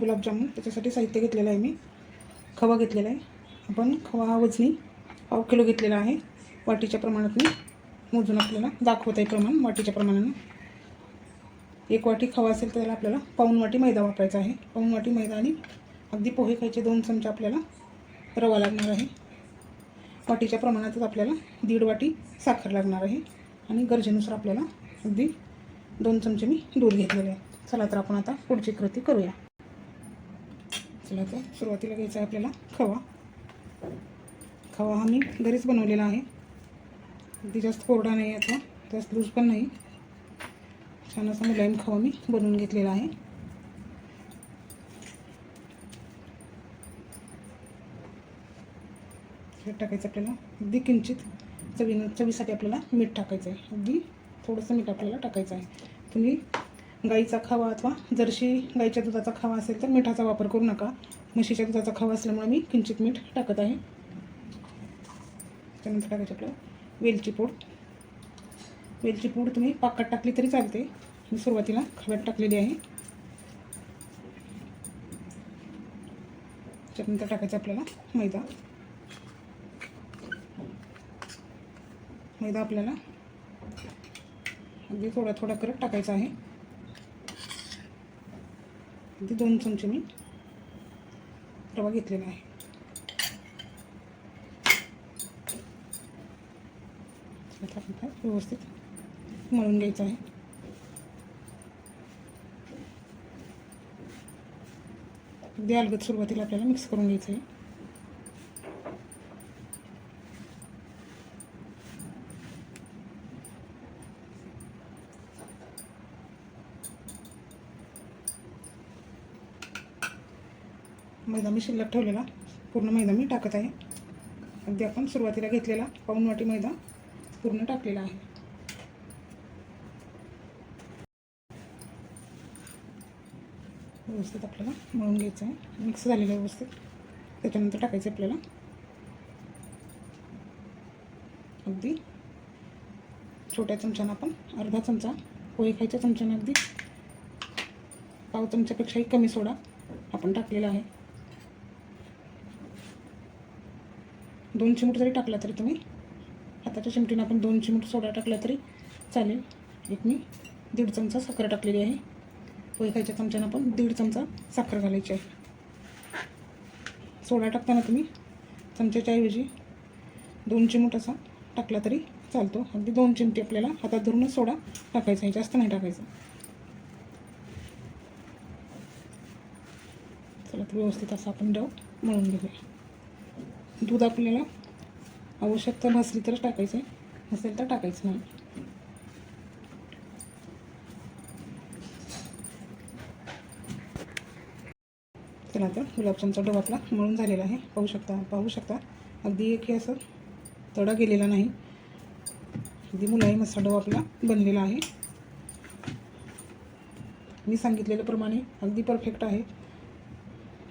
गुलाबजामुन त्याच्यासाठी साहित्य घेतलेलं आहे मी. खवा घेतलेला आहे. आपण खवा हा वजनी पाव किलो घेतलेला आहे. वाटीच्या प्रमाणात मी मोजून आपल्याला दाखवत आहे प्रमाण वाटीच्या प्रमाणानं. एक वाटी खवा असेल तर त्याला आपल्याला पाऊन वाटी मैदा वापरायचा आहे. पाऊन वाटी मैदा आणि अगदी पोहे खायचे दोन चमचे आपल्याला रवा लागणार आहे. वाटीच्या प्रमाणातच आपल्याला दीड वाटी साखर लागणार आहे. आणि गरजेनुसार आपल्याला अगदी दोन चमचे मी दूध घेतलेले आहे. चला तर आपण आता पुढची कृती करूया. चला तर सुरुवातीला घ्यायचा आहे आपल्याला खवा. खवा हा मी घरीच बनवलेला आहे. अगदी जास्त कोरडा नाही आता जास्त लूज पण नाही. छान असा मुलायम खवा मी बनवून घेतलेला आहे. टाकायचं आपल्याला. अगदी किंचित चवी चवीसाठी आपल्याला मीठ टाकायचं आहे. अगदी थोडंसं मीठ आपल्याला टाकायचं आहे. तुम्ही गाईचा खावा अथवा जर्शी गाईच्या दुधाचा खावा असेल तर मिठाचा वापर करू नका. म्हशीच्या दुधाचा खावा असल्यामुळे मी किंचित मीठ टाकत आहे. त्यानंतर टाकायचं आपल्याला वेलची पूड. वेलची पूड तुम्ही पाकात टाकली तरी चालते. मी सुरुवातीला खव्यात टाकलेली आहे. त्यानंतर टाकायचं आपल्याला मैदा. मैदा आपल्याला अगदी थोडा थोडा करत टाकायचा आहे. अगदी दोन चमचे मी रवा घेतलेला आहे. व्यवस्थित मळून घ्यायचं आहे. अगदी अलगद सुरुवातीला आपल्याला मिक्स करून घ्यायचं आहे. मैदा मी शिल्लक ठेवलेला. पूर्ण मैदा मी टाकत आहे. अगदी आपण सुरुवातीला घेतलेला पाऊण वाटी मैदा पूर्ण टाकलेला आहे. व्यवस्थित आपल्याला मळून घ्यायचं आहे. मिक्स झालेलं आहे व्यवस्थित. त्याच्यानंतर टाकायचं आपल्याला. अगदी छोट्या चमच्यानं आपण अर्धा चमचा पोहे खायच्या चमच्यानं अगदी पाव चमच्यापेक्षाही कमी सोडा आपण टाकलेला आहे. दोन चिमूट जरी टाकला तरी तुम्ही हाताच्या चिमटीनं आपण दोन चिमूट सोडा टाकला तरी चालेल. एक मी दीड चमचा साखर टाकलेली आहे. पोहे खायच्या चमच्यानं आपण दीड चमचा साखर घालायची आहे. सोडा टाकताना तुम्ही चमच्याच्या ऐवजी दोन चिमूट असा टाकला तरी चालतो. अगदी दोन चिमटे आपल्याला हातात धरूनच सोडा टाकायचा आहे. जास्त नाही टाकायचं. चला तर व्यवस्थित असं आपण डव मळून घेऊया. दूध आपल्याला आवश्यकता नसली तरच टाकायचं आहे नसेल तर टाकायचं नाही. चला तर गुलाबजामचा डब आपला मळून झालेला आहे. पाहू शकता पाहू शकता. अगदी एकही असं तडा गेलेला नाही. अगदी मुलाही मसा डब आपला बनलेला आहे. मी सांगितलेल्याप्रमाणे अगदी परफेक्ट आहे.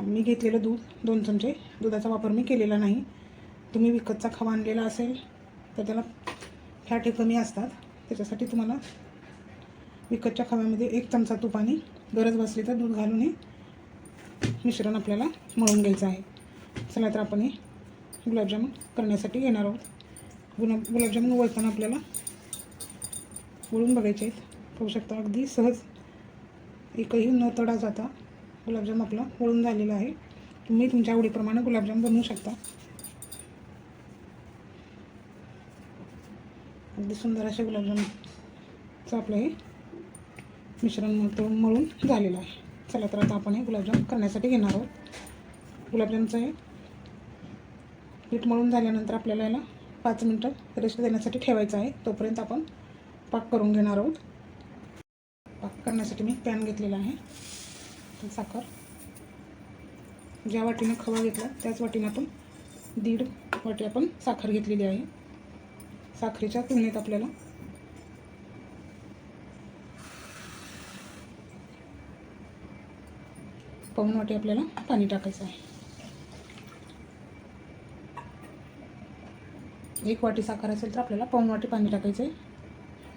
मी घेतलेलं दूध दोन चमचे. दुधाचा वापर मी केलेला नाही. तुम्ही विकतचा खवा आणलेला असेल तर त्याला फॅट हे कमी असतात. त्याच्यासाठी तुम्हाला विकतच्या खव्यामध्ये एक चमचा तूप आणि गरज बसली तर दूध घालून हे मिश्रण आपल्याला मळून घ्यायचं आहे. चला तर आपण हे गुलाबजामुन करण्यासाठी घेणार आहोत. गुलाब गुलाबजामुन वळताना आपल्याला वळून बघायचे आहेत. पाहू शकता अगदी सहज एकही न तडा जाता गुलाबजाम आपला वळून झालेला आहे. तुम्ही तुमच्या आवडीप्रमाणे गुलाबजाम बनवू शकता. अगदी सुंदर असे गुलाबजामचं आपलं हे मिश्रण मळून मळून झालेलं आहे. चला तर आता आपण हे गुलाबजाम करण्यासाठी घेणार आहोत. गुलाबजामचं हे पीठ मळून झाल्यानंतर आपल्याला याला पाच मिनटं रेस्ट देण्यासाठी ठेवायचं आहे. तोपर्यंत आपण पाक करून घेणार आहोत. पाक करण्यासाठी मी पॅन घेतलेला आहे. साखर ज्या वाटीनं खवा घेतला त्याच वाटीनं आपण दीड वाटी आपण साखर घेतलेली आहे. साखरेच्या तुलनेत आपल्याला पाऊन वाटी आपल्याला पाणी टाकायचं आहे. एक वाटी साखर असेल तर आपल्याला पाऊन वाटी पाणी टाकायचं आहे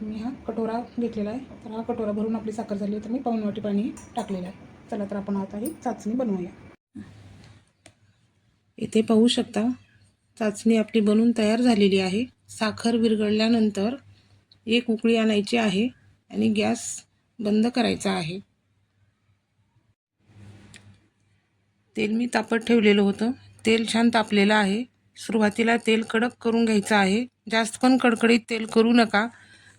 मी हा कटोरा घेतलेला आहे. तर हा कटोरा भरून आपली साखर झाली तर मी पाऊन वाटी पाणी टाकलेलं आहे. चला तर आपण आता ही चाचणी बनवूया. इथे पाहू शकता चाचणी आपली बनून तयार झालेली आहे. साखर विरघळल्यानंतर एक उकळी आणायची आहे आणि गॅस बंद करायचा आहे. तेल मी तापत ठेवलेलं होतं. तेल छान तापलेलं आहे. सुरुवातीला तेल कडक करून घ्यायचं आहे. जास्त पण कडकडीत तेल करू नका.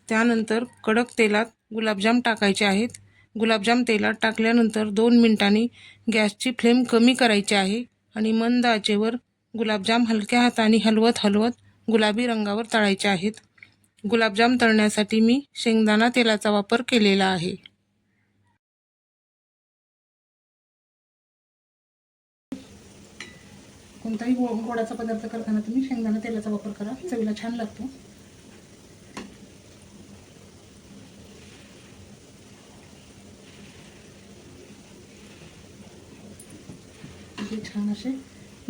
त्यानंतर कडक तेलात गुलाबजाम टाकायचे आहेत. गुलाबजाम तेलात टाकल्यानंतर दोन मिनिटांनी गॅसची फ्लेम कमी करायची आहे आणि मंद आचेवर गुलाबजाम हलक्या हाताने हलवत हलवत गुलाबी रंगावर तळायचे आहेत. गुलाबजाम तळण्यासाठी मी शेंगदाणा तेलाचा वापर केलेला आहे. कोणताही गोडाचा पदार्थ करताना तुम्ही शेंगदाणा तेलाचा वापर करा. चवीला छान लागतो असे छान असे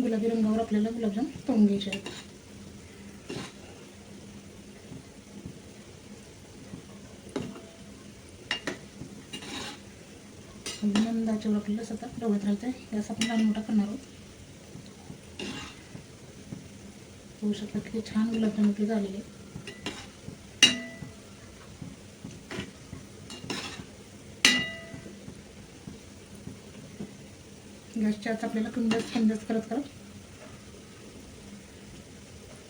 गुलाबी रंगावर आपल्याला गुलाबजाम तळून घ्यायचे आहेत. मंदाच्यावर आपल्याला सतत डोळ्यात राहायचं आहे गॅस आपण लहान मोठा करणार आहोत. होऊ शकतात की छान गुलाबजाम आपले झालेले गॅसच्या आत आपल्याला कमी जास्त कमी जास्त करत करत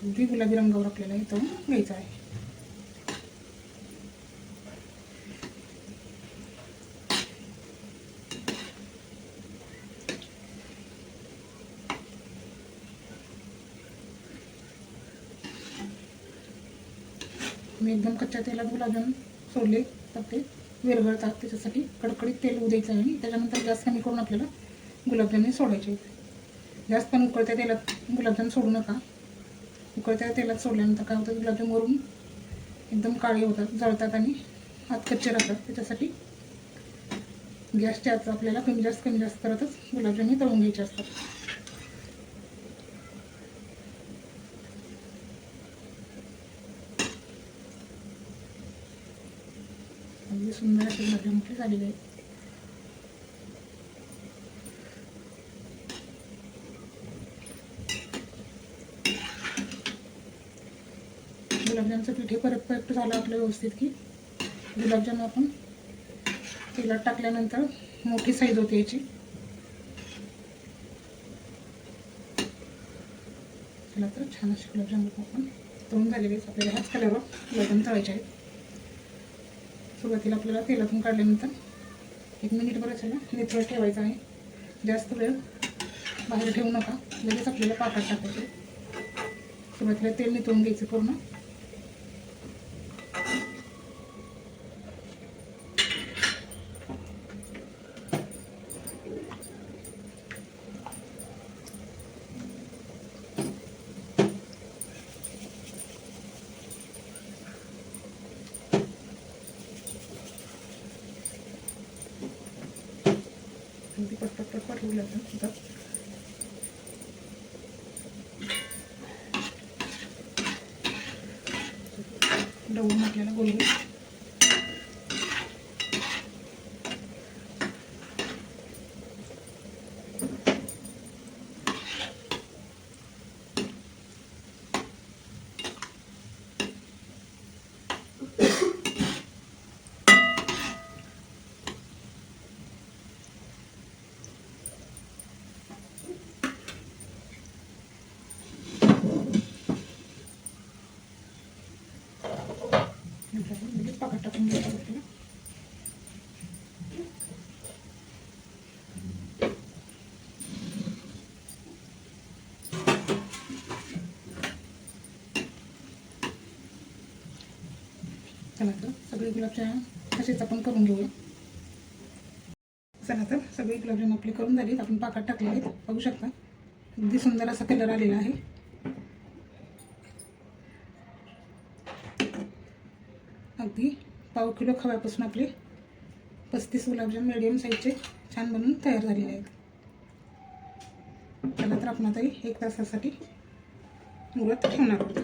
अगदी गुलाबी रंगावर आपल्याला इथं घ्यायचं आहे. मी एकदम कच्च्या तेलात गुलाबजाम सोडले तर ते विरघळतात. त्याच्यासाठी कडकडीत तेल उद्यायचं द्यायचं आहे. आणि त्याच्यानंतर गॅस कमी करून आपल्याला गुलाबजामुन सोडायचे जास्त पण उकळत्या तेलात गुलाबजाम सोडू नका. उकळत्या तेलात सोडल्यानंतर काय होतं गुलाबजाम वरून एकदम काळे होतात जळतात आणि हात कच्चे राहतात. त्याच्यासाठी गॅसच्या आत आपल्याला कमी जास्त कमी जास्त करतच गुलाबजाम हे तळून घ्यायचे असतात. अगदी सुंदर असे गुलाबजाम आपले झालेले आहेत. गुलाबजामचं पीठ हे परफेक्ट झालं आपलं व्यवस्थित की गुलाबजाम आपण तेलात टाकल्यानंतर मोठी साईज होते याची. चला तर छान असे गुलाबजाम आपण तळून झालेले आपल्याला ह्याच कलरवर गुलाबजाम तळायचे आहेत. सुरुवातीला आपल्याला तेलातून काढल्यानंतर एक मिनिट बरं त्याला निथळत ठेवायचं आहे. जास्त वेळ बाहेर ठेवू नका. लगेच आपल्याला पाकात टाकायचे. सुरुवातीला तेल निथळून घ्यायचं पूर्ण. अगदी पटपट पटपट होऊ लागतं सुद्धा. डवून आपल्याला गोलगोल. लगेच टाकून चला तर सगळे गुलाबजाम तसेच आपण करून घेऊया. चला तर सगळे गुलाबजाम आपले करून झालेत. आपण पाकात टाकले आहेत. बघू शकता. अगदी सुंदर असा कलर आलेला आहे अगदी पाव किलो खव्यापासून आपले पस्तीस गुलाबजाम मिडियम साईजचे छान बनवून तयार झालेले आहेत. चला तर आपण आता एक तासासाठी मुरत ठेवणार आहोत.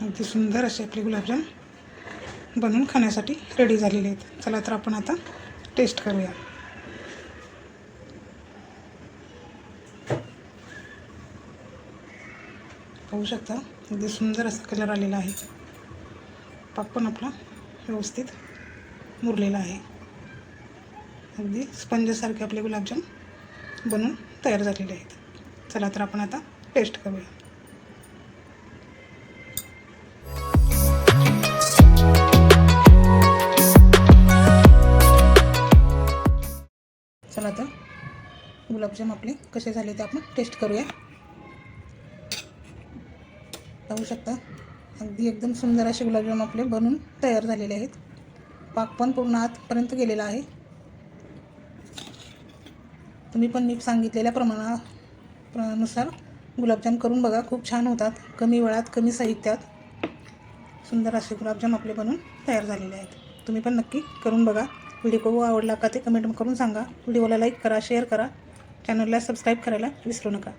अगदी सुंदर असे आपले गुलाबजाम बनवून खाण्यासाठी रेडी झालेले आहेत. चला तर आपण आता टेस्ट करूया. पाहू शकता अगदी सुंदर असा कलर आलेला आहे. पाक पण आपला व्यवस्थित मुरलेला आहे. अगदी स्पंजसारखे आपले गुलाबजाम बनून तयार झालेले आहेत. चला तर आपण आता टेस्ट करूया. चला तर गुलाबजाम आपले कसे झाले ते आपण टेस्ट करूया. पाहू शकता. अगदी एकदम सुंदर असे गुलाबजाम आपले बनून तयार झालेले आहेत. पाक पण पूर्ण आतपर्यंत गेलेला आहे. तुम्ही पण मी सांगितलेल्या प्रमाणा गुलाबजाम करून बघा. खूप छान होतात. कमी वेळात कमी साहित्यात सुंदर असे गुलाबजाम आपले बनून तयार झालेले आहेत. तुम्ही पण नक्की करून बघा. व्हिडिओ आवडला का ते कमेंट करून सांगा. व्हिडिओला लाईक करा शेअर करा. चॅनलला सबस्क्राईब करायला विसरू नका.